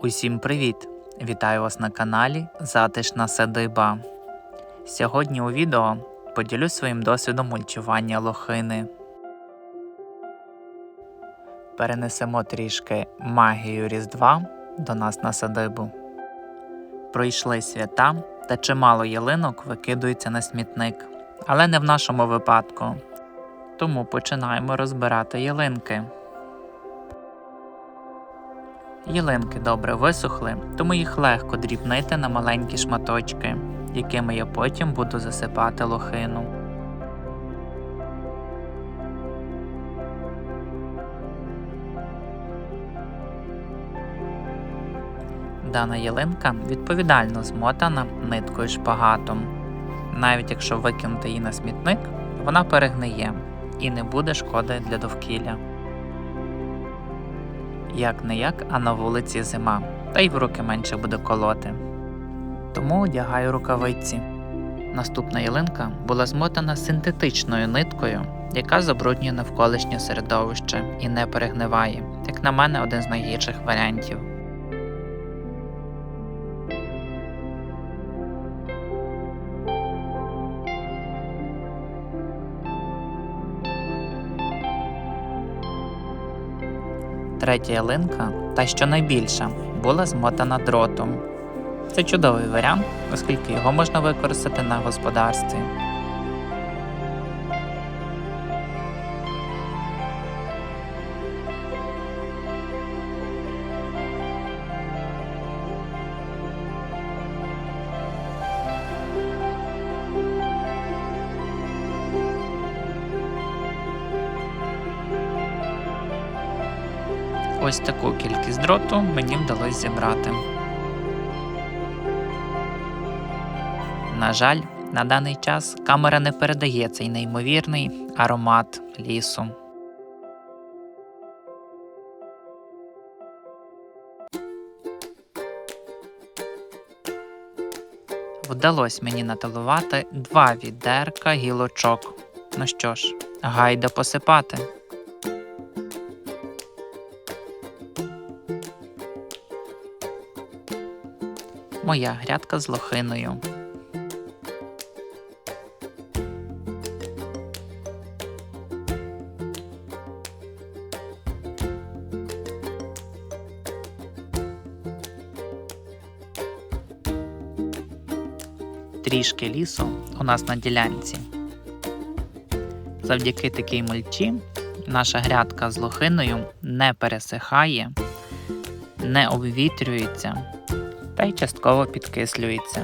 Усім привіт! Вітаю вас на каналі Затишна Садиба. Сьогодні у відео поділюсь своїм досвідом мульчування лохини. Перенесемо трішки магію Різдва до нас на садибу. Пройшли свята та чимало ялинок викидується на смітник, але не в нашому випадку. Тому починаємо розбирати ялинки. Ялинки добре висохли, тому їх легко дрібнити на маленькі шматочки, якими я потім буду засипати лохину. Дана ялинка відповідально змотана ниткою шпагатом. Навіть якщо викинути її на смітник, вона перегниє і не буде шкоди для довкілля. Як не як, а на вулиці зима, та й в руки менше буде колоти. Тому одягаю рукавиці. Наступна ялинка була змотана синтетичною ниткою, яка забруднює навколишнє середовище і не перегниває, як на мене, один з найгірших варіантів. Третя ялинка, та що найбільша, була змотана дротом. Це чудовий варіант, оскільки його можна використати на господарстві. Ось таку кількість дроту мені вдалося зібрати. На жаль, на даний час камера не передає цей неймовірний аромат лісу. Вдалося мені наталувати два відерка гілочок. Ну що ж, гайда посипати. Моя грядка з лохиною. Трішки лісу у нас на ділянці. Завдяки такій мульчі наша грядка з лохиною не пересихає, не обвітрюється та й частково підкислюється.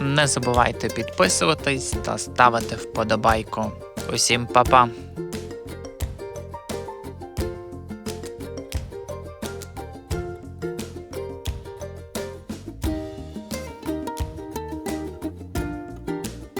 Не забувайте підписуватись та ставити вподобайку. Усім па-па!